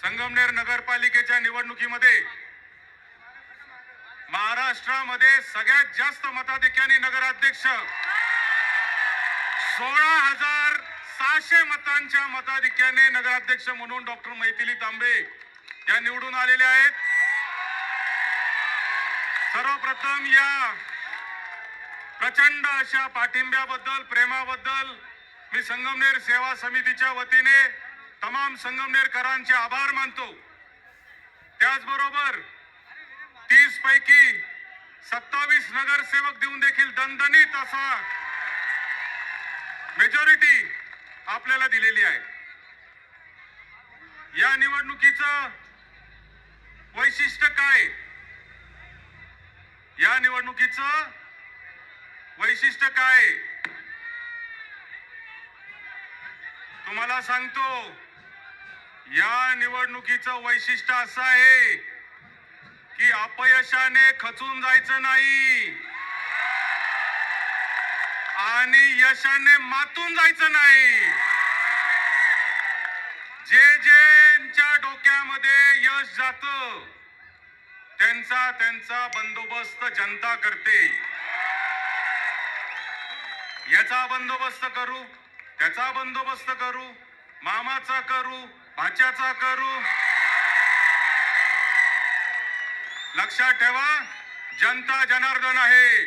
संगमनेर नगरपालिकेच्या निवडणुकीमध्ये महाराष्ट्रामध्ये सगळ्यात जास्त मताधिक्याने नगराध्यक्ष. सोळा हजार सहाशे मतांच्या मताधिक्याने नगराध्यक्ष म्हणून डॉक्टर मैथिली तांबे या निवडून आलेल्या आहेत. सर्वप्रथम या प्रचंड अशा पाठिंब्याबद्दल प्रेमाबद्दल मी संगमनेर सेवा समितीच्या वतीने तमाम संगमनेरकरांचे आभार मानतो. त्याचबरोबर तीस पैकी सत्तावीस नगरसेवक देऊन देखील दणदणीत असा मेजॉरिटी आपल्याला दिलेली आहे. या निवडणुकीचं वैशिष्ट्य काय? या निवडणुकीचं वैशिष्ट्य काय? तुम्हाला सांगतो या निवडणुकीचं वैशिष्ट्य असं आहे की अपयशाने खचून जायचं नाही. आणि यशाने मातून जायचं नाही. जे ज्यांच्या डोक्यामध्ये यश जात त्यांचा त्यांचा बंदोबस्त जनता करते. याचा बंदोबस्त करू त्याचा बंदोबस्त करू मामाचा करू भाच्याचा करू. लक्षात ठेवा जनता जनार्दन आहे.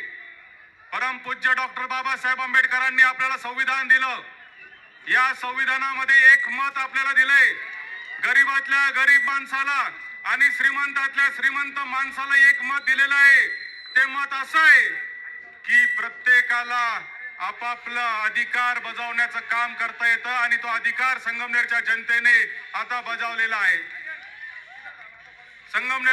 परमपूज्य डॉक्टर बाबासाहेब आंबेडकरांनी आपल्याला संविधान दिलं. या संविधानामध्ये एक मत आपल्याला दिलंय. गरीबातल्या गरीब माणसाला आणि श्रीमंतातल्या श्रीमंत माणसाला एक मत दिलेलं आहे. ते मत असं आहे की प्रत्येकाला आपापला अधिकार बजावण्याचं काम करता येतं आणि तो अधिकार संगमनेरच्या जनतेने आता बजावलेला आहे. संगमनेर